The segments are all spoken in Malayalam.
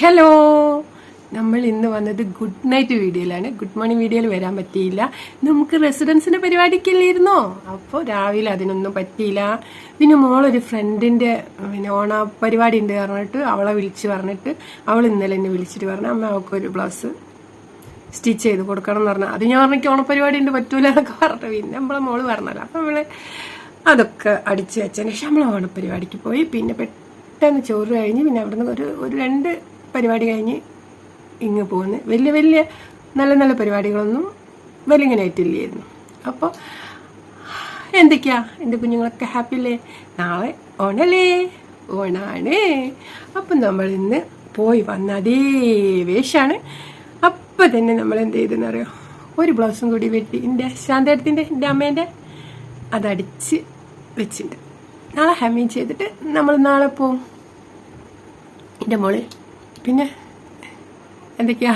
ഹലോ നമ്മൾ ഇന്ന് വന്നത് ഗുഡ് നൈറ്റ് വീഡിയോയിലാണ്. ഗുഡ് മോർണിംഗ് വീഡിയോയിൽ വരാൻ പറ്റിയില്ല. നമുക്ക് റെസിഡൻസിന്റെ പരിപാടിക്കില്ലായിരുന്നോ അപ്പോൾ രാവിലെ അതിനൊന്നും പറ്റിയില്ല. പിന്നെ മോളൊരു ഫ്രണ്ടിന്റെ പിന്നെ ഓണ പരിപാടി ഉണ്ട് പറഞ്ഞിട്ട് അവളെ വിളിച്ച് പറഞ്ഞിട്ട് അവൾ ഇന്നലെ എന്നെ വിളിച്ചിട്ട് പറഞ്ഞു അമ്മ അവൾക്കൊരു ബ്ലൗസ് സ്റ്റിച്ച് ചെയ്ത് കൊടുക്കണം എന്ന് പറഞ്ഞു. അത് ഞാൻ പറഞ്ഞിട്ട് ഓണപ്പരിപാടി ഉണ്ട് പറ്റൂല എന്നൊക്കെ പറഞ്ഞു പിന്നെ നമ്മളെ മോൾ പറഞ്ഞല്ലോ. അപ്പം നമ്മൾ അതൊക്കെ അടിച്ചു വെച്ചതിന് ശേഷം നമ്മൾ ഓണപ്പരിപാടിക്ക് പോയി. പിന്നെ പെട്ടെന്ന് ചോറ് കഴിഞ്ഞ് പിന്നെ അവിടുന്ന് ഒരു ഒരു രണ്ട് പരിപാടി കഴിഞ്ഞ് ഇങ്ങ് പോകുന്നത് വലിയ വലിയ നല്ല നല്ല പരിപാടികളൊന്നും വലിങ്ങനായിട്ടില്ലായിരുന്നു അപ്പോൾ എന്തൊക്കെയാ? എന്റെ കുഞ്ഞുങ്ങളൊക്കെ ഹാപ്പി അല്ലേ നാളെ ഓണല്ലേ? ഓണാണ്. അപ്പം നമ്മൾ ഇന്ന് പോയി വന്ന അതേ വേഷമാണ് അപ്പം തന്നെ നമ്മൾ എന്ത് ചെയ്തെന്ന് അറിയോ? ഒരു ബ്ലൗസും കൂടി വെട്ടി എന്റെ ശാന്തേടത്തിന്റെ എന്റെ അമ്മേന്റെ അതടിച്ച് വെച്ചിട്ടുണ്ട് നാളെ ഹമ്മീൻ ചെയ്തിട്ട് നമ്മൾ നാളെ പോവും. എന്റെ മോൾ പിന്നെ എന്തൊക്കെയാ?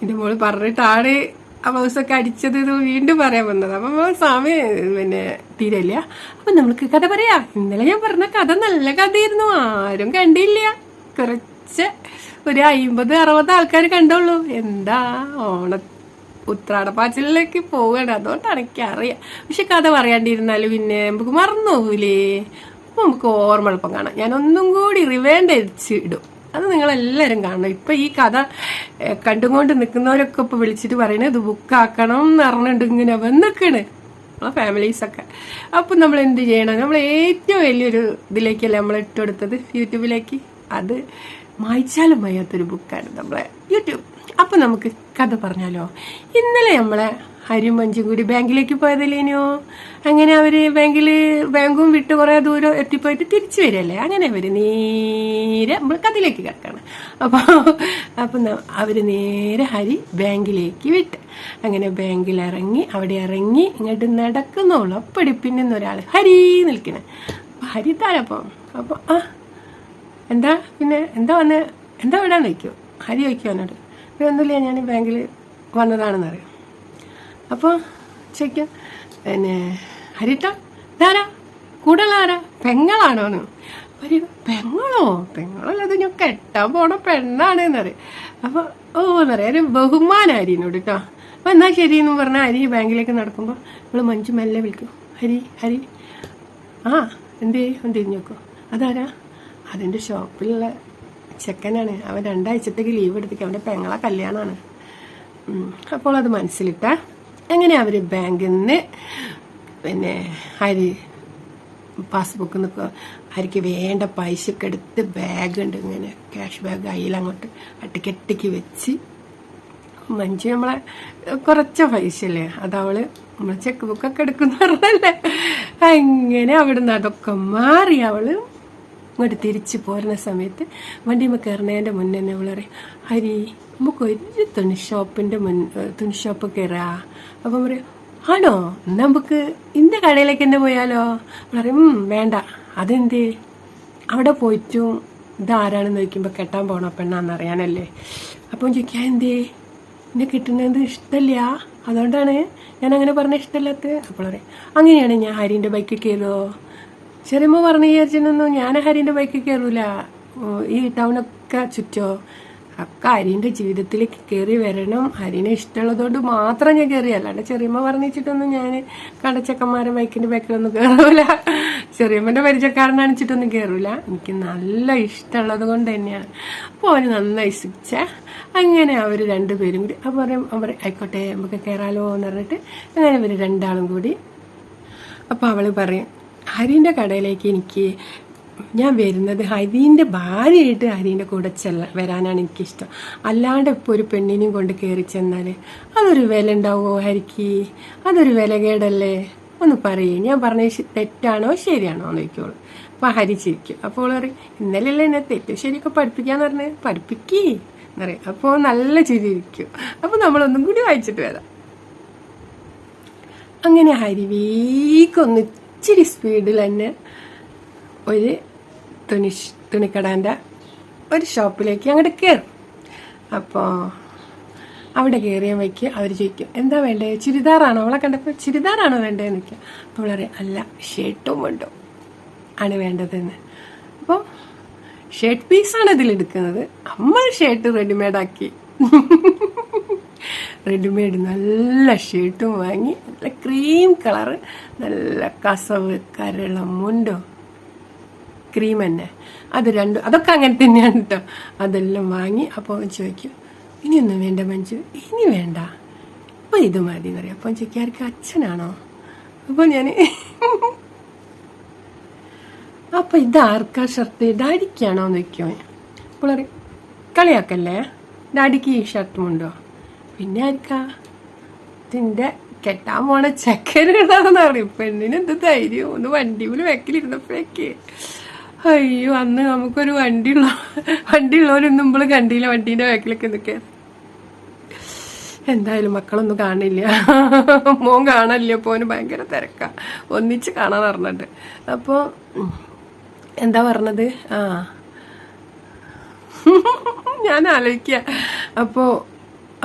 എന്റെ മോൾ പറഞ്ഞിട്ടാണ് ആ ബ്ലൗസൊക്കെ അടിച്ചത് വീണ്ടും പറയാൻ വന്നത്. അപ്പം സമയം പിന്നെ തീരല്ല അപ്പം നമ്മൾക്ക് കഥ പറയാ. ഇന്നലെ ഞാൻ പറഞ്ഞ കഥ നല്ല കഥയായിരുന്നു. ആരും കണ്ടില്ല. കുറച്ച് ഒരു അയിമ്പത് അറുപത് ആൾക്കാർ കണ്ടുള്ളൂ. എന്താ ഓണ ഉത്രാടപ്പാച്ചിലേക്ക് പോവുകയാണ്. അതുകൊണ്ടാണ് എനിക്ക് അറിയാം. പക്ഷെ കഥ പറയാണ്ടിരുന്നാലും പിന്നെ നമുക്ക് മറന്നു പോകൂലേ അപ്പം നമുക്ക് ഓർമ്മ എളുപ്പം കാണാം. ഞാനൊന്നും കൂടി റിവേണ്ട ഇടും. അത് നിങ്ങളെല്ലാവരും കാണണം. ഇപ്പൊ ഈ കഥ കണ്ടുകൊണ്ട് നിൽക്കുന്നവരൊക്കെ ഇപ്പൊ വിളിച്ചിട്ട് പറയണേ ഇത് ബുക്കാക്കണം എന്ന് പറഞ്ഞിട്ട് ഇങ്ങനെ വന്നിക്കണ്. നമ്മളെ ഫാമിലീസൊക്കെ അപ്പം നമ്മൾ എന്ത് ചെയ്യണം? നമ്മൾ ഏറ്റവും വലിയൊരു ഇതിലേക്കല്ലേ നമ്മൾ ഇട്ടുകൊടുത്തത്? യൂട്യൂബിലേക്ക് അത് മായ്ച്ചാലും വയ്യാത്തൊരു ബുക്കാണ് നമ്മളെ. യൂട്യൂബ് അപ്പം നമുക്ക് കഥ പറഞ്ഞാലോ. ഇന്നലെ നമ്മളെ ഹരിയും മഞ്ചും കൂടി ബാങ്കിലേക്ക് പോയതല്ലേനോ അങ്ങനെ അവർ ബാങ്കിൽ ബാങ്കും വിട്ട് കുറേ ദൂരം എത്തിപ്പോയിട്ട് തിരിച്ചു വരല്ലേ അങ്ങനെ അവർ നേരെ നമ്മൾ കഥയിലേക്ക് കിടക്കണം. അപ്പോൾ അപ്പം അവർ നേരെ ഹരി ബാങ്കിലേക്ക് വിട്ട്. അങ്ങനെ ബാങ്കിൽ ഇറങ്ങി അവിടെ ഇറങ്ങി ഇങ്ങോട്ട് നടക്കുന്നുള്ളൂ അപ്പടി പിന്നെ ഒരാൾ ഹരി നിൽക്കണേ. അപ്പം ഹരി താരപ്പം അപ്പോൾ ആ എന്താ? പിന്നെ എന്താ വന്ന്? എന്താ വിടാൻ ചോദിക്കും ഹരി ചോദിക്കും എന്നോട്? ഒന്നുമില്ല ഞാൻ ബാങ്കിൽ വന്നതാണെന്ന് അറിയാം അപ്പോൾ ചെക്ക് പിന്നെ ഹരിട്ട ഇതാരാ? കൂടുതലാരാ പെങ്ങളാണോന്ന്. പറയും പെങ്ങളോ? പെങ്ങളല്ല അത് ഞാൻ കെട്ടാൻ പോണ പെണ്ണാണ് എന്നറിയാം അപ്പോൾ ഓ എന്നറിയാം. ഒരു ബഹുമാനം അരിനോട് കേട്ടോ അപ്പോൾ എന്നാ ശരി എന്ന് പറഞ്ഞാൽ ഹരി ബാങ്കിലേക്ക് നടക്കുമ്പോൾ നമ്മൾ മഞ്ജു മെല്ലെ വിളിക്കും. ഹരി ഹരി ആ എന്തേ ഒന്ന് തിരിഞ്ഞു നോക്കോ അതാരാ? അതിന്റെ ഷോപ്പിലുള്ള ചെക്കനാണ്. അവൻ രണ്ടാഴ്ചത്തേക്ക് ലീവ് എടുത്തേക്ക്. അവന്റെ പെങ്ങളെ കല്യാണമാണ്. അപ്പോൾ അത് മനസ്സിലിട്ട അങ്ങനെ അവർ ബാങ്കിൽ നിന്ന് പിന്നെ ഹരി പാസ്ബുക്ക് നിൽക്കുക ഹരിക്ക് വേണ്ട പൈസയൊക്കെ എടുത്ത് ബാഗ് ഉണ്ട്. ഇങ്ങനെ ക്യാഷ് ബാഗ് കയ്യിൽ അങ്ങോട്ട് അട്ടിക്കെട്ടിക്ക് വെച്ച്. മഞ്ജു നമ്മളെ കുറച്ച പൈസ അല്ലേ അതവൾ നമ്മളെ ചെക്ക് ബുക്കൊക്കെ എടുക്കുന്ന പറഞ്ഞല്ലേ? അങ്ങനെ അവിടുന്ന് അതൊക്കെ മാറി അവൾ ഇങ്ങോട്ട് തിരിച്ചു പോരുന്ന സമയത്ത് വണ്ടിയുമ്പോൾ കയറുന്നതിന്റെ മുന്നേ തന്നെ അവൾ പറയും ഹരി നമുക്ക് ഒരു തുണി ഷോപ്പിന്റെ മുൻ തുണി ഷോപ്പ് കയറാ അപ്പം പറയും ആണോ? നമുക്ക് ഇന്ന കടയിലേക്ക് തന്നെ പോയാലോ? പറയും വേണ്ട. അതെന്ത്? അവിടെ പോയിട്ടും ഇതാരാണെന്ന് ചോദിക്കുമ്പോൾ കെട്ടാൻ പോണ പെണ്ണാന്ന് അറിയാനല്ലേ? അപ്പം ചോദിക്കാൻ എന്തേ? എന്നെ കിട്ടുന്നത് ഇഷ്ടമില്ല അതുകൊണ്ടാണ് ഞാൻ അങ്ങനെ പറഞ്ഞ ഇഷ്ടമല്ലാത്ത അപ്പോൾ പറയും അങ്ങനെയാണ് ഞാൻ ഹരിന്റെ ബൈക്കിൽ കയറുമോ ചെറിയമ്മ പറഞ്ഞു വിചാരിച്ചിട്ടൊന്നും ഞാൻ ഹരിന്റെ ബൈക്കിൽ കയറൂല ഈ ടൗണൊക്കെ ചുറ്റോ? ഒക്കെ ഹരിന്റെ ജീവിതത്തിലേക്ക് കയറി വരണം. ഹരിനെ ഇഷ്ടമുള്ളതുകൊണ്ട് മാത്രം ഞാൻ കയറി അല്ലാണ്ട് ചെറിയമ്മ പറഞ്ഞിട്ടൊന്നും ഞാൻ കടച്ചക്കന്മാരെ ബൈക്കിന്റെ ബാക്കിലൊന്നും കയറൂല ചെറിയമ്മന്റെ പരിചയക്കാരനാണിച്ചിട്ടൊന്നും കയറൂല എനിക്ക് നല്ല ഇഷ്ടമുള്ളത് കൊണ്ട് തന്നെയാണ്. അപ്പോൾ അവന് നന്നായി ശിക്ഷ അങ്ങനെ അവർ രണ്ടുപേരും കൂടി അപ്പോൾ അവർ ആയിക്കോട്ടെ നമുക്ക് കയറാലോ എന്ന് പറഞ്ഞിട്ട് അങ്ങനെ ഇവർ രണ്ടാളും കൂടി. അപ്പോൾ അവൾ പറയും ഹരിന്റെ കടയിലേക്ക് എനിക്ക് ഞാൻ വരുന്നത് ഹരീന്റെ ഭാര്യയായിട്ട് ഹരീന്റെ കൂടെ ചെല്ല വരാനാണ് എനിക്കിഷ്ടം. അല്ലാണ്ട് ഇപ്പോൾ ഒരു പെണ്ണിനെയും കൊണ്ട് കയറി ചെന്നാൽ അതൊരു വില ഉണ്ടാവുമോ ഹരിക്ക്? അതൊരു വിലകേടല്ലേ ഒന്ന് പറയും. ഞാൻ പറഞ്ഞ തെറ്റാണോ ശരിയാണോ എന്ന് ചോദിക്കോളൂ അപ്പോൾ ഹരി ചിരിക്കും. അപ്പോൾ പറയും ഇന്നലെയല്ലേ എന്നെ തെറ്റും ശരിയൊക്കെ പഠിപ്പിക്കാന്ന് പറഞ്ഞ്? പഠിപ്പിക്കേ. എന്നറിയാം അപ്പോൾ നല്ല ചിരിയിരിക്കും. അപ്പോൾ നമ്മളൊന്നും കൂടി വായിച്ചിട്ട് വരാം. അങ്ങനെ ഹരിവീക്കൊന്ന് ഇച്ചിരി സ്പീഡിൽ തന്നെ ഒരു തുണി തുണിക്കടാന്റെ ഒരു ഷോപ്പിലേക്ക് അങ്ങോട്ട് കയറും അപ്പോൾ അവിടെ കയറിയ വയ്ക്ക്. അവർ ചോദിക്കും എന്താ വേണ്ടേ? ചുരിദാറാണോ? അവളെ കണ്ടപ്പോൾ ചുരിദാറാണോ വേണ്ടതെന്ന് ചോദിക്കും. അപ്പോൾ പറയും അല്ല ഷർട്ടും ഉണ്ടോ ആണ് വേണ്ടതെന്ന്. അപ്പോൾ ഷർട്ട് പീസാണ് ഇതിലെടുക്കുന്നത് അമ്മ ഷർട്ട് റെഡിമെയ്ഡ് ആക്കി. റെഡിമെയ്ഡ് നല്ല ഷർട്ടും വാങ്ങി നല്ല ക്രീം കളറ് നല്ല കസവ് കരളം മുണ്ടോ? ക്രീം തന്നെ. അത് രണ്ടും അതൊക്കെ അങ്ങനെ തന്നെയാണ് കേട്ടോ അതെല്ലാം വാങ്ങി അപ്പോൾ ചോദിക്കും ഇനിയൊന്നും വേണ്ട മഞ്ചു ഇനി വേണ്ട. ഇപ്പം ഇത് മതി എന്ന് പറയും. അപ്പം ചോദിക്കാർക്ക് അച്ഛനാണോ? അപ്പോൾ ഞാൻ അപ്പം ഇത് ആർക്കാ ഷർട്ട് ഡാഡിക്കാണോ? എന്ന് വയ്ക്കുമോ അപ്പോൾ കളിയാക്കല്ലേ? ഡാഡിക്ക് ഈ ഷർട്ടും ഉണ്ടോ? പിന്നെ ആർക്കാ? ഇതിന്റെ കെട്ടാൻ പോണ ചക്കരകളാണെന്ന് പറയും പെണ്ണിന് എന്ത് ധൈര്യം ഒന്ന് വണ്ടിയിൽ വെക്കലിരുന്നപ്പോഴേക്ക്. അയ്യോ അന്ന് നമുക്കൊരു വണ്ടി ഉള്ള വണ്ടി വണ്ടിയുള്ളവരൊന്നും നമ്മൾ കണ്ടില്ല വണ്ടീന്റെ ബാക്കിലൊക്കെ നിൽക്കുക എന്തായാലും മക്കളൊന്നും കാണില്ല. മോൻ കാണാനില്ല പോന് ഭയങ്കര തിരക്കാ. ഒന്നിച്ച് കാണാൻ പറഞ്ഞിട്ട്. അപ്പോൾ എന്താ പറഞ്ഞത്? ആ. ഞാൻ ആലോചിക്കുക അപ്പോൾ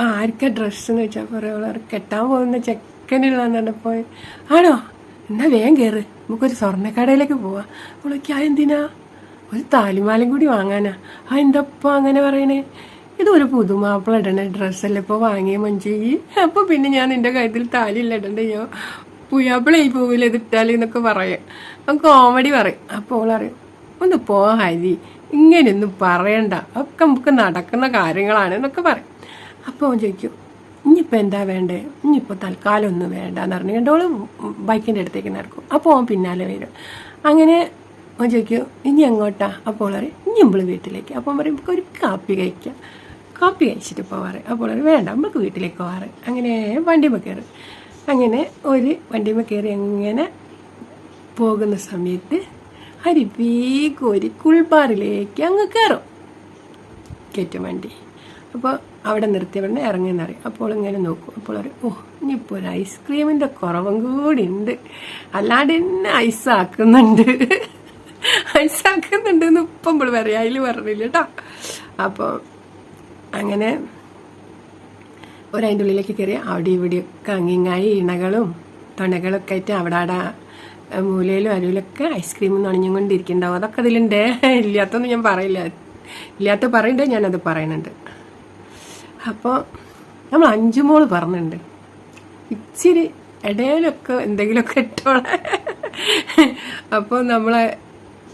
ആർക്കാ ഡ്രസ്സ് എന്ന് വെച്ചാൽ കുറേ ആൾക്കാർ കെട്ടാൻ പോകുന്ന ചെക്കനുള്ളതെന്ന് പറഞ്ഞപ്പോൾ ആണോ? എന്നാ വേഗം കയറ് നമുക്കൊരു സ്വർണക്കടയിലേക്ക് പോവാം. അവളൊക്കെ ആ എന്തിനാ? ഒരു താലിമാലയും കൂടി വാങ്ങാനാ. ആ എന്തപ്പോ അങ്ങനെ പറയണേ? ഇതൊരു പുതുമാപ്പിള ഇടണ ഡ്രസ്സല്ലേ ഇപ്പോൾ വാങ്ങിയ മഞ്ചേരി അപ്പോൾ പിന്നെ ഞാൻ നിന്റെ കാര്യത്തിൽ താലിയില്ല ഞാൻ പുയ്യാപ്പിളായി പോവില്ല ഇതിട്ടാൽ എന്നൊക്കെ പറയാം. കോമഡി പറയും. അപ്പോൾ അവൾ അറിയും ഒന്ന് പോ ഹരി. ഇങ്ങനെയൊന്നും പറയണ്ട. ഒക്കെ നമുക്ക് നടക്കുന്ന കാര്യങ്ങളാണ് എന്നൊക്കെ പറയും. അപ്പോൾ അവൻ ചോദിക്കും ഇനിയിപ്പോൾ എന്താ വേണ്ടേ? ഇനിയിപ്പോൾ തൽക്കാലം ഒന്നും വേണ്ട എന്ന് പറഞ്ഞു കണ്ടോൾ ബൈക്കിന്റെ അടുത്തേക്ക് നടക്കും. അപ്പോൾ അവൻ പിന്നാലെ വരും. അങ്ങനെ അവൻ ചോദിക്കും ഇനി എങ്ങോട്ടാ? അപ്പോൾ പറയും ഇനി നമ്മൾ വീട്ടിലേക്ക്. അപ്പോൾ പറയും ഒരു കാപ്പി കഴിക്കാം. കാപ്പി കഴിച്ചിട്ട് പോവാറ് അപ്പോൾ പറയും വേണ്ട നമുക്ക് വീട്ടിലേക്ക് പോവാറ് അങ്ങനെ വണ്ടിമ കയറും. അങ്ങനെ ഒരു വണ്ടിമ കയറി അങ്ങനെ പോകുന്ന സമയത്ത് ഹരി വേഗം ഒരു കുൾബാറിലേക്ക് അങ്ങ് കയറും. കയറ്റും വണ്ടി. അപ്പോൾ അവിടെ നിർത്തിയ ഇറങ്ങിയെന്ന് ഇറങ്ങിയെന്നറിയും അപ്പോൾ ഇങ്ങനെ നോക്കും. അപ്പോൾ പറയും ഓ ഇനിയിപ്പോൾ ഒരു ഐസ്ക്രീമിന്റെ കുറവും കൂടി ഉണ്ട്. അല്ലാണ്ട് എന്നെ ഐസാക്കുന്നുണ്ട് ഐസാക്കുന്നുണ്ട് എന്ന് ഇപ്പം നമ്മൾ പറയാം. അതിൽ പറഞ്ഞില്ല കേട്ടോ. അപ്പോൾ അങ്ങനെ ഒരതിന്റെ ഉള്ളിലേക്ക് കയറി അവിടെ ഇവിടെയൊക്കെ അങ്ങിങ്ങായി ഇണകളും തുണകളൊക്കെ ആയിട്ട് അവിടെ അവിടെ മൂലയിലും അരുവിലൊക്കെ ഐസ്ക്രീം നണിഞ്ഞും കൊണ്ടിരിക്കുന്നുണ്ടാവും. അതൊക്കെ അതിലുണ്ട്. ഇല്ലാത്തൊന്നും ഞാൻ പറയില്ല. ഇല്ലാത്ത പറയണ്ടേ ഞാനത് പറയുന്നുണ്ട്. അപ്പോൾ നമ്മൾ അഞ്ചു മോൾ പറഞ്ഞിട്ടുണ്ട് ഇച്ചിരി ഇടയിലൊക്കെ എന്തെങ്കിലുമൊക്കെ ഇട്ടോളെ. അപ്പോൾ നമ്മളെ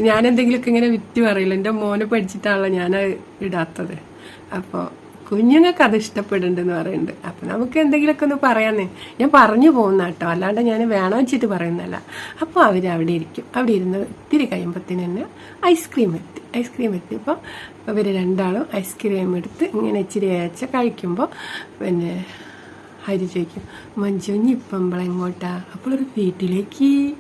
ഞാൻ എന്തെങ്കിലുമൊക്കെ ഇങ്ങനെ വിറ്റ് പറയില്ല? എന്റെ മോനെ പഠിച്ചിട്ടാണല്ലോ ഞാൻ ഇടാത്തത്. അപ്പോൾ കുഞ്ഞുങ്ങൾക്ക് അത് ഇഷ്ടപ്പെടുന്നുണ്ടെന്ന് പറയുന്നുണ്ട് അപ്പം നമുക്ക് എന്തെങ്കിലുമൊക്കെ ഒന്ന് പറയാന്നേ. ഞാൻ പറഞ്ഞു പോകുന്ന കേട്ടോ അല്ലാണ്ട് ഞാൻ വേണം വെച്ചിട്ട് പറയുന്നതല്ല. അപ്പോൾ അവർ അവിടെ ഇരിക്കും. അവിടെ ഇരുന്ന് ഇത്തിരി കഴിയുമ്പോഴത്തേന് തന്നെ ഐസ്ക്രീം എത്തി. ഐസ്ക്രീം എത്തിയപ്പോൾ അവർ രണ്ടാളും ഐസ്ക്രീം എടുത്ത് ഇങ്ങനെ ഇച്ചിരി അയച്ച കഴിക്കുമ്പോൾ പിന്നെ ഹരി ചോദിക്കും മഞ്ജു ഇപ്പം അപ്പോൾ ഒരു വീട്ടിലേക്ക്.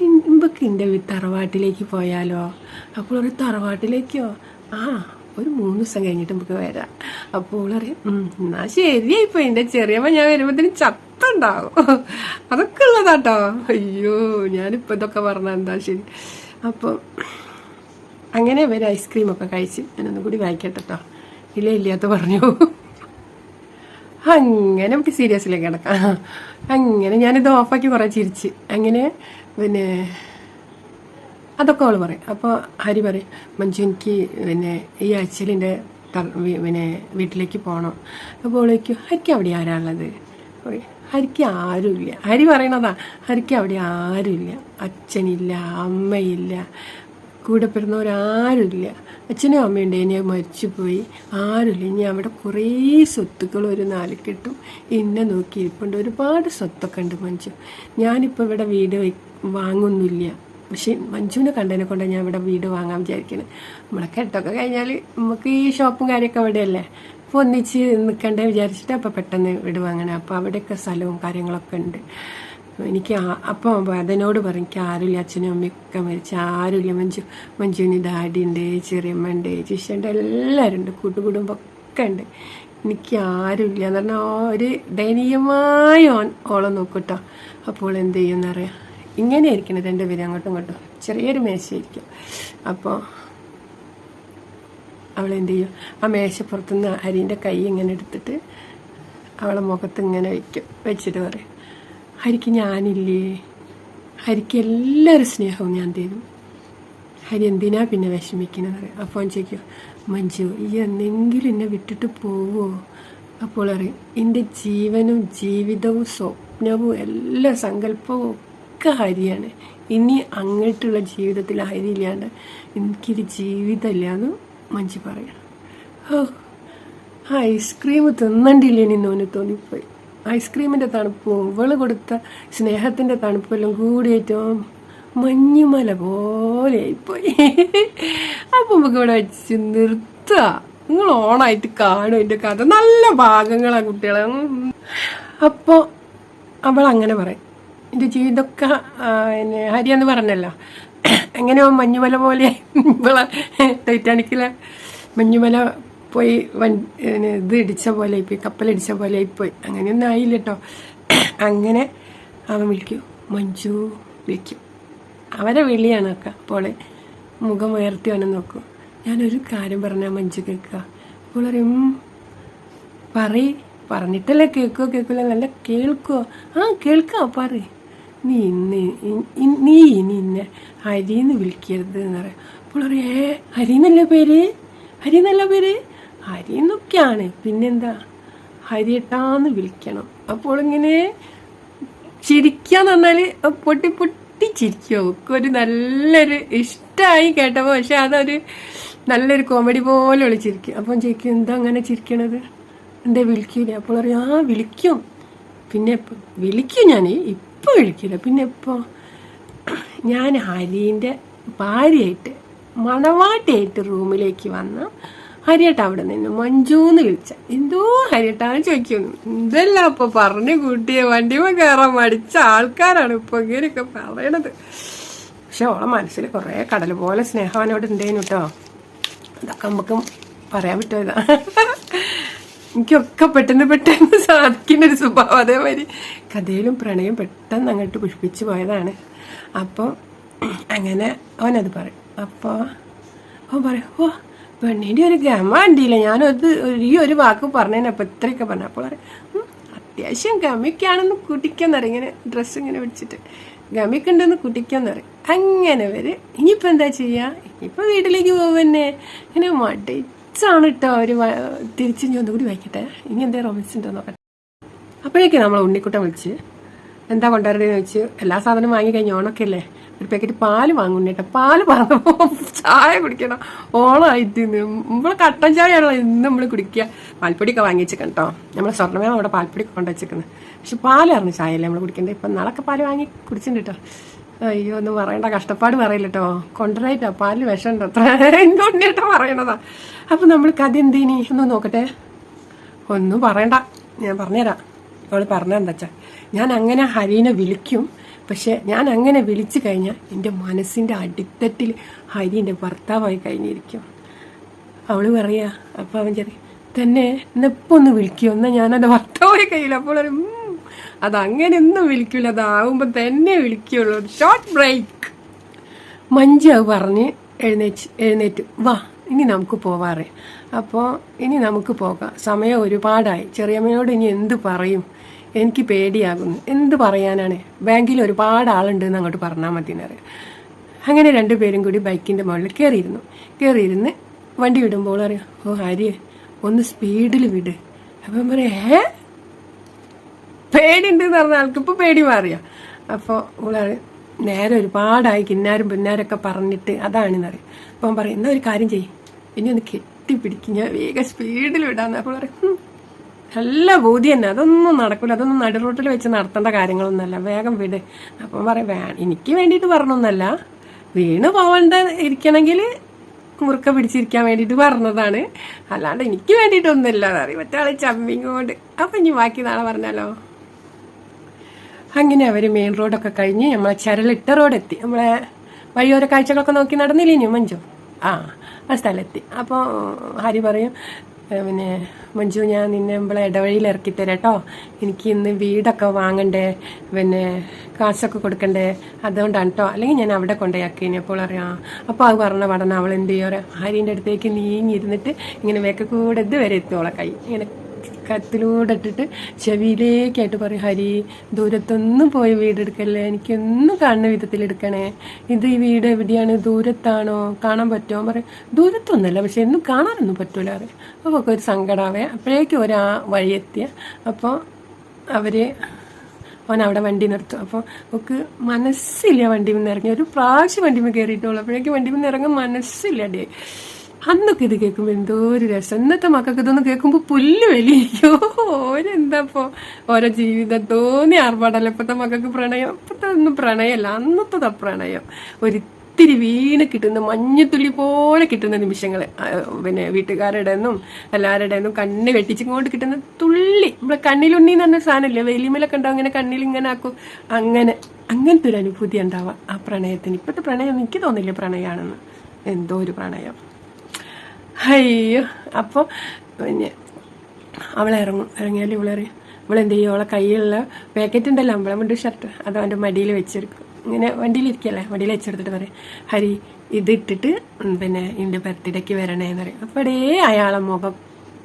ഇമ്പക്ക് എന്റെ തറവാട്ടിലേക്ക് പോയാലോ? അപ്പോൾ ഒരു തറവാട്ടിലേക്കോ? ആ ഒരു മൂന്ന് ദിവസം കഴിഞ്ഞിട്ട് നമുക്ക് വരാം. അപ്പോൾ പറയും എന്നാ ശരിയായിപ്പോ എന്റെ ചെറിയമ്മ ഞാൻ വരുമ്പോഴത്തേനും ചത്തുണ്ടാവും. അതൊക്കെ ഉള്ളതാട്ടോ. അയ്യോ ഞാനിപ്പോൾ ഇതൊക്കെ പറഞ്ഞാൽ എന്താ ശരി? അപ്പോൾ അങ്ങനെ ഇവർ ഐസ്ക്രീമൊക്കെ കഴിച്ച് ഞാനൊന്നും കൂടി വായിക്കട്ടെ കേട്ടോ ഇല്ല ഇല്ലാത്ത പറഞ്ഞു അങ്ങനെ നമുക്ക് സീരിയസിലേക്ക് കിടക്കാം. അങ്ങനെ ഞാനിത് ഓഫാക്കി കുറേ ചിരിച്ച്. അങ്ങനെ പിന്നെ അതൊക്കെ അവൾ പറയും. അപ്പോൾ ഹരി പറയും മഞ്ജു എനിക്ക് പിന്നെ ഈ ആഴ്ചയിലിന്റെ പിന്നെ വീട്ടിലേക്ക് പോകണം അപ്പോൾ അവളേക്കും ഹരിക്ക് അവിടെ ആരാണുള്ളത്? ഹരിക്ക് ആരുമില്ല. ഹരി പറയണതാ ഹരിക്ക് അവിടെ ആരുമില്ല. അച്ഛനില്ല അമ്മയില്ല. കൂടെ പിറന്നവരാരുമില്ല. അച്ഛനും അമ്മയുണ്ട്. ഇനി മരിച്ചുപോയി. ആരുമില്ല. ഇനി അവിടെ കുറേ സ്വത്തുക്കൾ ഒരു നാല് കിട്ടും. എന്നെ നോക്കി ഇരിപ്പുണ്ട്. ഒരുപാട് സ്വത്തൊക്കെ ഉണ്ട് മഞ്ജു. ഞാനിപ്പോൾ ഇവിടെ വീട് വാങ്ങുന്നില്ല. പക്ഷേ മഞ്ജുവിനെ കണ്ടതിനെ കൊണ്ട് ഞാൻ ഇവിടെ വീട് വാങ്ങാൻ വിചാരിക്കുന്നത് നമ്മളെ കെട്ടൊക്കെ കഴിഞ്ഞാൽ നമുക്ക് ഈ ഷോപ്പും കാര്യമൊക്കെ അവിടെയല്ലേ? അപ്പോൾ ഒന്നിച്ച് നിൽക്കണ്ടേ വിചാരിച്ചിട്ട് അപ്പോൾ പെട്ടെന്ന് വീട് വാങ്ങണേ. അപ്പോൾ അവിടെയൊക്കെ സ്ഥലവും കാര്യങ്ങളൊക്കെ ഉണ്ട്. എനിക്ക് അപ്പം അതിനോട് പറയും എനിക്ക് ആരുമില്ല. അച്ഛനും അമ്മയൊക്കെ മരിച്ച ആരുമില്ല. മഞ്ജു മഞ്ജുവിന് ഡാഡി ഉണ്ട് ഉണ്ട് ചിഷുണ്ട് എല്ലാവരും ഉണ്ട്. കൂട്ടുകുടുംബമൊക്കെ ഉണ്ട്. എനിക്ക് ആരുമില്ല. എന്ന് പറഞ്ഞാൽ ഒരു ദയനീയമായ ഓളം നോക്കൂട്ടോ. അപ്പോൾ എന്ത് ചെയ്യുമെന്നറിയാം ഇങ്ങനെ ഇരിക്കണം രണ്ടുപേരും അങ്ങോട്ടും ഇങ്ങോട്ടും. ചെറിയൊരു മേശയായിരിക്കും. അപ്പോൾ അവൾ എന്ത് ചെയ്യും? ആ മേശപ്പുറത്തുനിന്ന് അരിന്റെ കൈ ഇങ്ങനെ എടുത്തിട്ട് അവളെ മുഖത്ത് ഇങ്ങനെ വയ്ക്കും വെച്ചിട്ട് പറയും. ഹരിക്ക് ഞാനില്ലേ? ഹരിക്ക് എല്ലാവരും സ്നേഹവും ഞാൻ തരും. ഹരി എന്തിനാ പിന്നെ വിഷമിക്കുന്നത് അപ്പോൾ ചോദിക്കും. മഞ്ജു ഈ എന്തെങ്കിലും എന്നെ വിട്ടിട്ട് പോവോ? അപ്പോൾ അറിയും എന്റെ ജീവനും ജീവിതവും സ്വപ്നവും എല്ലാ സങ്കല്പവും ഒക്കെ ഹരിയാണ്. ഇനി അങ്ങോട്ടുള്ള ജീവിതത്തിൽ ഹരി ഇല്ലാണ്ട് എനിക്കൊരു ജീവിതമില്ല എന്ന് മഞ്ജു പറയാം ഓ ഐസ്ക്രീം തിന്നണ്ടില്ലേ എന്ന് തോന്നിപ്പോയി. ഐസ്ക്രീമിന്റെ തണുപ്പും ഇവൾ കൊടുത്ത സ്നേഹത്തിന്റെ തണുപ്പെല്ലാം കൂടിയേറ്റവും മഞ്ഞുമല പോലെ ആയിപ്പോയി. അപ്പം നമുക്ക് ഇവിടെ വെച്ച് നിർത്തുക. നിങ്ങൾ ഓണായിട്ട് കാണും എന്റെ കഥ. നല്ല ഭാഗങ്ങളാണ് കുട്ടികളെ. അപ്പോൾ അവൾ അങ്ങനെ പറയും. എന്റെ ആ, പിന്നെ ഹരിയെന്ന് പറഞ്ഞല്ലോ. എങ്ങനെയോ മഞ്ഞുമല പോലെ ഇവളെ ടൈറ്റാനിക്കിലെ മഞ്ഞുമല പോയി വൻ ഇത് ഇടിച്ച പോലെ ആയിപ്പോയി കപ്പലടിച്ച പോലെ ആയിപ്പോയി. അങ്ങനെയൊന്നും ആയില്ല കേട്ടോ അങ്ങനെ അവൻ വിളിക്കും. മഞ്ജു വിളിക്കും. അവരെ വിളിയാണ് ഒക്കെ. അപ്പോൾ മുഖം ഉയർത്തി അവനെ നോക്കും. ഞാനൊരു കാര്യം പറഞ്ഞാൽ മഞ്ജു കേൾക്കുക. അപ്പോൾ "ഉം, പറയ്. പറഞ്ഞിട്ടല്ലേ കേൾക്കുക കേൾക്കില്ല നല്ല കേൾക്കോ. ആ കേൾക്കാം പറ നീ ഇന്ന് നീ ഇനി ഇന്നെ ഹരിന്ന് വിളിക്കരുത് എന്ന് പറയാം. അപ്പോൾ ഒരു ഏ ഹരിന്നല്ലേ പേര്? ഹരിന്നല്ല പേര്? ഹരി എന്നൊക്കെയാണ്. പിന്നെന്താ? ഹരിയട്ടാന്ന് വിളിക്കണം. അപ്പോൾ ഇങ്ങനെ ചിരിക്കാന്ന് പറഞ്ഞാൽ പൊട്ടി പൊട്ടി ചിരിക്കോ. ഒരു നല്ലൊരു ഇഷ്ടമായി കേട്ടപ്പോൾ പക്ഷെ അതൊരു നല്ലൊരു കോമഡി പോലെ ഉള്ള ചിരിക്കും. അപ്പം ചോദിക്കും എന്താ അങ്ങനെ ചിരിക്കണത്? എന്താ വിളിക്കൂല? അപ്പോൾ പറയും ആ വിളിക്കും. പിന്നെ? വിളിക്കും ഞാൻ ഇപ്പൊ വിളിക്കില്ല പിന്നെ ഇപ്പോൾ ഞാൻ ഹരീന്റെ ഭാര്യയായിട്ട് മണവാട്ടിയായിട്ട് റൂമിലേക്ക് വന്ന ഹരിയേട്ട അവിടെ നിന്ന് മഞ്ജുന്ന് വിളിച്ച. എന്തോ ഹരിയേട്ടാന്ന് ചോദിക്കുന്നു. എന്തല്ല ഇപ്പൊ പറഞ്ഞു കൂട്ടിയ വണ്ടിമ കയറാൻ മടിച്ച ആൾക്കാരാണ് ഇപ്പൊ ഇങ്ങനെയൊക്കെ പറയണത്. പക്ഷെ ഓളെ മനസ്സിൽ കുറേ കടൽ പോലെ സ്നേഹവാനോട് ഉണ്ടേനു കേട്ടോ അതൊക്കെ നമുക്ക് പറയാൻ പറ്റുമല്ല. എനിക്കൊക്കെ പെട്ടെന്ന് പെട്ടെന്ന് സാധിക്കുന്ന ഒരു സ്വഭാവം അതേമാതിരി കഥയിലും പ്രണയം പെട്ടെന്ന് അങ്ങോട്ട് പുഷ്പിച്ചു പോയതാണ്. അപ്പോൾ അങ്ങനെ അവനത് പറയും. അപ്പോൾ അവൻ പറയും ഓ പെണ്ണിന്റെ ഒരു ഗമ ഉണ്ടല്ല ഞാനത് ഈ ഒരു വാക്ക് പറഞ്ഞതിനപ്പോൾ ഇത്രയൊക്കെ പറഞ്ഞു. അപ്പോൾ പറയും "ഉം, അത്യാവശ്യം ഗമിക്കാണെന്ന് കുട്ടിക്കാന്നറിയും ഇങ്ങനെ ഡ്രസ്സ് ഇങ്ങനെ പിടിച്ചിട്ട് ഗമിക്കുണ്ടെന്ന് കുട്ടിക്കാന്നറിയും അങ്ങനെ വരെ ഇനിയിപ്പോൾ എന്താ ചെയ്യുക ഇനിയിപ്പോൾ വീട്ടിലേക്ക് പോകുന്നേ ഇങ്ങനെ മടിച്ചാണ് കേട്ടോ അവർ തിരിച്ച് ഇനി ഒന്നുകൂടി വായിക്കട്ടെ ഇനി എന്താ റൊമാൻസ് ഉണ്ടോ നോക്കട്ടെ അപ്പോഴേക്കും നമ്മൾ ഉണ്ണിക്കുട്ടം വിളിച്ച് എന്താ കൊണ്ടുവരേണ്ടതെന്ന് വെച്ച് എല്ലാ സാധനവും വാങ്ങി കഴിഞ്ഞ ഓണൊക്കെ അല്ലേ? ഒരു പാക്കറ്റ് പാൽ വാങ്ങുന്നേട്ടോ പാൽ പറഞ്ഞപ്പോൾ ചായ കുടിക്കണം. ഓണമായിട്ട് നമ്മൾ കട്ടൻ ചായയാണല്ലോ ഇന്ന് നമ്മൾ കുടിക്കുക. പാൽപ്പൊടിയൊക്കെ വാങ്ങി വെച്ചേക്കണം കേട്ടോ നമ്മളെ സ്വർണമേമ അവിടെ പാൽപ്പൊടി കൊണ്ട് വെച്ചേക്കുന്നത് പക്ഷെ പാലായിരുന്നു ചായ ചായയല്ലേ നമ്മൾ കുടിക്കേണ്ടത് ഇപ്പം നാളൊക്കെ പാൽ വാങ്ങി കുടിച്ചിട്ടുണ്ട് കേട്ടോ അയ്യോ ഒന്നും പറയണ്ട. കഷ്ടപ്പാട് പറയില്ല കേട്ടോ കൊണ്ടുവരായിട്ടാ പാൽ വിഷമുണ്ട് അത്ര. എന്തുകൊണ്ടേട്ടോ പറയണതാ? അപ്പം നമ്മൾ കഥ എന്തിനി? ഒന്ന് നോക്കട്ടെ. ഒന്നും പറയണ്ട. ഞാൻ പറഞ്ഞുതരാം. അവൾ പറഞ്ഞെന്താച്ചാ ഞാൻ അങ്ങനെ ഹരീനെ വിളിക്കും. പക്ഷെ ഞാൻ അങ്ങനെ വിളിച്ചു കഴിഞ്ഞാൽ എന്റെ മനസ്സിന്റെ അടിത്തട്ടിൽ ഹരി എന്റെ ഭർത്താവായി കഴിഞ്ഞിരിക്കും. അവൾ പറയാ അപ്പം അവൻ ചെറിയ തന്നെ എന്നെപ്പോൾ ഒന്ന് വിളിക്കുമോ എന്നാൽ ഞാനത് ഭർത്താവായി കഴിയില്ല അപ്പോൾ പറയും, "ഉം, അത് അങ്ങനെ ഒന്നും വിളിക്കില്ല അതാവുമ്പോൾ തന്നെ വിളിക്കുള്ളൂ ഷോർട്ട് ബ്രേക്ക് മഞ്ജു അത് പറഞ്ഞ് എഴുന്നേറ്റ് എഴുന്നേറ്റ് വാ ഇനി നമുക്ക് പോവാറേ. അപ്പോൾ ഇനി നമുക്ക് പോകാം. സമയം ഒരുപാടായി. ചെറിയമ്മയോട് ഇനി എന്ത് പറയും? എനിക്ക് പേടിയാകുന്നു. എന്ത് പറയാനാണ്? ബാങ്കിൽ ഒരുപാട് ആളുണ്ട് എന്ന് അങ്ങോട്ട് പറഞ്ഞാൽ മതി എന്നറി അങ്ങനെ രണ്ടുപേരും കൂടി ബൈക്കിന്റെ മുകളിൽ കയറിയിരുന്നു കയറിയിരുന്ന് വണ്ടി വിടുമ്പോൾ അറിയാം ഓ ഹരി ഒന്ന് സ്പീഡിൽ വിട്. അപ്പം പറയാം ഏ പേടിയുണ്ട് എന്ന് പറഞ്ഞ ആൾക്ക് ഇപ്പോൾ പേടി മാറിയ. അപ്പോൾ ഇവൾ നേരെ ഒരുപാടായി കിന്നാരും പിന്നാരൊക്കെ പറഞ്ഞിട്ട് അതാണെന്നറിയാം അപ്പം പറയും എന്നാ ഒരു കാര്യം ചെയ്യും. ഇനി ഒന്ന് കെട്ടിപ്പിടിക്കും. ഞാൻ വേഗം സ്പീഡിൽ വിടാന്ന്. അപ്പോൾ പറയും "ഹും, നല്ല ബോധി തന്നെ അതൊന്നും നടക്കില്ല അതൊന്നും നടു റോട്ടിൽ വെച്ച് നടത്തേണ്ട കാര്യങ്ങളൊന്നുമല്ല. വേഗം വിട്. അപ്പം പറയും എനിക്ക് വേണ്ടിയിട്ട് പറഞ്ഞൊന്നല്ല. വീണ് പോവണ്ട ഇരിക്കണമെങ്കിൽ മുറുക്ക പിടിച്ചിരിക്കാൻ വേണ്ടിയിട്ട് പറഞ്ഞതാണ്. അല്ലാണ്ട് എനിക്ക് വേണ്ടിയിട്ടൊന്നുമില്ല. എന്നറിയും മറ്റേ ആളെ ചമ്മിങ്ങോണ്ട്. അപ്പം ഇനി ബാക്കി നാളെ പറഞ്ഞാലോ? അങ്ങനെ അവർ മെയിൻ റോഡൊക്കെ കഴിഞ്ഞ് നമ്മളെ ചരലിട്ട റോഡെത്തി. നമ്മളെ വഴിയോര കാഴ്ചകളൊക്കെ നോക്കി നടന്നില്ലേ ഇനി മഞ്ചോ ആ ആ സ്ഥലത്തി. അപ്പോൾ ഹരി പറയും "ഏ, പിന്നെ മഞ്ജു ഞാൻ നിന്നെ നമ്മളെ ഇടവഴിയിൽ ഇറക്കി തരാം കേട്ടോ. എനിക്ക് ഇന്ന് വീടൊക്കെ വാങ്ങണ്ടേ? പിന്നെ കാശൊക്കെ കൊടുക്കണ്ടേ? അതുകൊണ്ടാണ് കേട്ടോ. അല്ലെങ്കിൽ ഞാൻ അവിടെ കൊണ്ടുപോയി അപ്പോൾ അറിയാം അപ്പോൾ അത് പറഞ്ഞ പഠനം അവൾ എന്ത് ചെയ്യും? ആര്യന്റെ അടുത്തേക്ക് നീങ്ങിയിരുന്നിട്ട് ഇങ്ങനെ വേക്കക്കൂടെ കൂടെ ഇത് വരെ അവളെ കൈ ഇങ്ങനെ കത്തിലൂടെ ഇട്ടിട്ട് ചെവിയിലേക്കായിട്ട് പറയും ഹരി ദൂരത്തൊന്നും പോയി വീടെടുക്കല്ലേ? എനിക്കൊന്നും കാണുന്ന വിധത്തിൽ എടുക്കണേ. ഇത് ഈ വീട് എവിടെയാണ്? ദൂരത്താണോ? കാണാൻ പറ്റുമോ? പറയും ദൂരത്തൊന്നുമല്ല പക്ഷെ എന്നും കാണാനൊന്നും പറ്റൂല പറയും. അപ്പോൾ ഒരു സങ്കടമാവേ അപ്പോഴേക്കും ഒരാ വഴിയെത്തിയ അപ്പോൾ അവർ അവൻ അവിടെ വണ്ടി നിർത്തും. അപ്പോൾ ഒക്കെ മനസ്സില്ല വണ്ടി നിന്ന് ഇറങ്ങി. ഒരു പ്രാവശ്യം വണ്ടി നിന്ന് കയറിയിട്ടുള്ളൂ. അപ്പോഴേക്കും വണ്ടി നിന്ന് മനസ്സില്ല ഡേ. അന്നൊക്കെ ഇത് കേൾക്കുമ്പോൾ എന്തോ ഒരു രസം. ഇന്നത്തെ മക്കൾക്ക് ഇതൊന്നും കേൾക്കുമ്പോൾ പുല്ല് വലിയോ ഓരെന്താപ്പോ? ഓരോ ജീവിതം തോന്നി ആർപ്പാടല്ല ഇപ്പോഴത്തെ മക്കൾക്ക് പ്രണയം. ഇപ്പോഴത്തെ ഒന്നും പ്രണയമല്ല. അന്നത്തെ പ്രണയം. ഒരിത്തിരി വീണ് കിട്ടുന്ന മഞ്ഞത്തുള്ളി പോലെ കിട്ടുന്ന നിമിഷങ്ങൾ പിന്നെ വീട്ടുകാരുടെ നിന്നും എല്ലാവരുടെ നിന്നും കണ്ണ് വെട്ടിച്ചുകൊണ്ട് കിട്ടുന്ന തുള്ളി. നമ്മളെ കണ്ണിലുണ്ണി എന്ന് പറഞ്ഞ സാധനമില്ലേ വെയിലിമലൊക്കെ ഉണ്ടാവും. ഇങ്ങനെ കണ്ണിൽ ഇങ്ങനെ ആക്കും. അങ്ങനെ അങ്ങനത്തെ ഒരു അനുഭൂതി ഉണ്ടാവാം ആ പ്രണയത്തിന്. ഇപ്പോഴത്തെ പ്രണയം എനിക്ക് തോന്നില്ല പ്രണയമാണെന്ന് എന്തോ ഒരു പ്രണയം. അയ്യോ. അപ്പോൾ പിന്നെ അവളെ ഇറങ്ങും. ഇറങ്ങിയാൽ ഇവളറിയാം ഇവളെന്ത് ചെയ്യും? അവളെ കയ്യിലുള്ള പാക്കറ്റ് ഉണ്ടല്ലോ അമ്പളമുണ്ട് ഷർട്ട് അത് അവന്റെ മടിയിൽ വെച്ചെടുക്കും. ഇങ്ങനെ വണ്ടിയിലിരിക്കല്ലേ വണ്ടിയിൽ വെച്ചെടുത്തിട്ട് പറയും ഹരി ഇതിട്ടിട്ട് പിന്നെ എന്റെ ബർത്ത്ഡേക്ക് വരണേന്ന് പറയും. അപ്പോഴേ അയാളെ മുഖം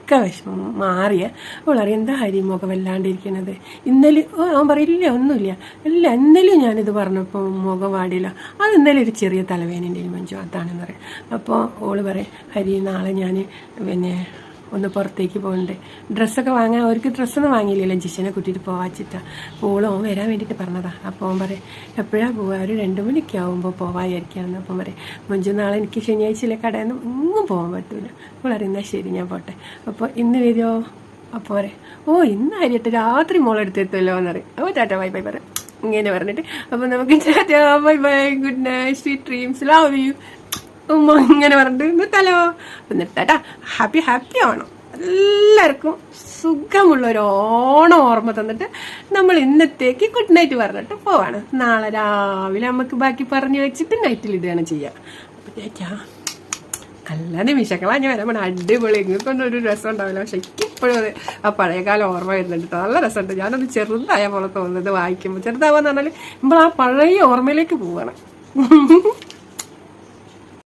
ഒക്കെ വിഷമം മാറിയ. അവളറിയാം എന്താ ഹരി മുഖം വല്ലാണ്ടിരിക്കണത്? ഇന്നലെ അവൻ പറയില്ല ഒന്നുമില്ല. ഇല്ല ഇന്നലെയും ഞാനിത് പറഞ്ഞപ്പോൾ മുഖം പാടില്ല അത് ഇന്നലെ ഒരു ചെറിയ തലവേദനന്റെ മഞ്ജു അതാണെന്ന് പറയാം. അപ്പോൾ ഓൾ പറയും ഹരി നാളെ ഞാൻ പിന്നെ ഒന്ന് പുറത്തേക്ക് പോകണ്ടേ. ഡ്രസ്സൊക്കെ വാങ്ങാൻ അവർക്ക് ഡ്രസ്സൊന്നും വാങ്ങിയില്ലല്ലോ. ജിഷനെ കൂട്ടിയിട്ട് പോവാച്ചിട്ടാ പോളും ഓൻ വരാൻ വേണ്ടിയിട്ട് പറഞ്ഞതാ. അപ്പോൾ ഓൻ പറയും എപ്പോഴാണ് പോവുക ഒരു രണ്ട് മണിക്ക് ആകുമ്പോൾ പോവാതിരിക്കുകയാണെന്ന് അപ്പം പറയും മുഞ്ചു നാളെ എനിക്ക് ശനിയാഴ്ചയിലെ കടയിൽ നിന്ന് ഒന്നും പോകാൻ പറ്റൂല അപ്പോൾ ശരി ഞാൻ പോട്ടെ. അപ്പോൾ ഇന്ന് വരുമോ അപ്പോൾ പറയും ഓ ഇന്ന് രാത്രി രാത്രി എത്തുമല്ലോ എന്നറിയും ഓ ടാറ്റ ബൈ ബൈ പറയാം ഇങ്ങനെ പറഞ്ഞിട്ട് അപ്പോൾ നമുക്ക് tata bye bye good night sweet dreams love you. ഉമ്മ ഇങ്ങനെ പറഞ്ഞിട്ട് നിർത്താലോ? നിർത്താട്ടാ. ഹാപ്പി ഹാപ്പി ആണോ എല്ലാവർക്കും സുഖമുള്ള ഒരു ഓണം ഓർമ്മ തന്നിട്ട് നമ്മൾ ഇന്നത്തേക്ക് ഗുഡ് നൈറ്റ് പറഞ്ഞിട്ട് പോവാണ്. നാളെ രാവിലെ നമുക്ക് ബാക്കി പറഞ്ഞു വെച്ചിട്ട് നൈറ്റിൽ ഇടുകയാണ് ചെയ്യുക അപ്പൊ നല്ല നിമിഷങ്ങളാ ഞാൻ വരാൻ അടിപൊളി. ഇങ്ങനത്തെ ഒരു രസം ഉണ്ടാവില്ല. പക്ഷെ ഇപ്പോഴും അത് ആ പഴയകാലം ഓർമ്മ വരുന്നുണ്ട് നല്ല രസമുണ്ട്. ഞാനത് ചെറുതായ പോലെ തോന്നുന്നത് വായിക്കുമ്പോൾ ചെറുതാവാന്ന് പറഞ്ഞാൽ നമ്മൾ ആ പഴയ ഓർമ്മയിലേക്ക് പോവാണ്.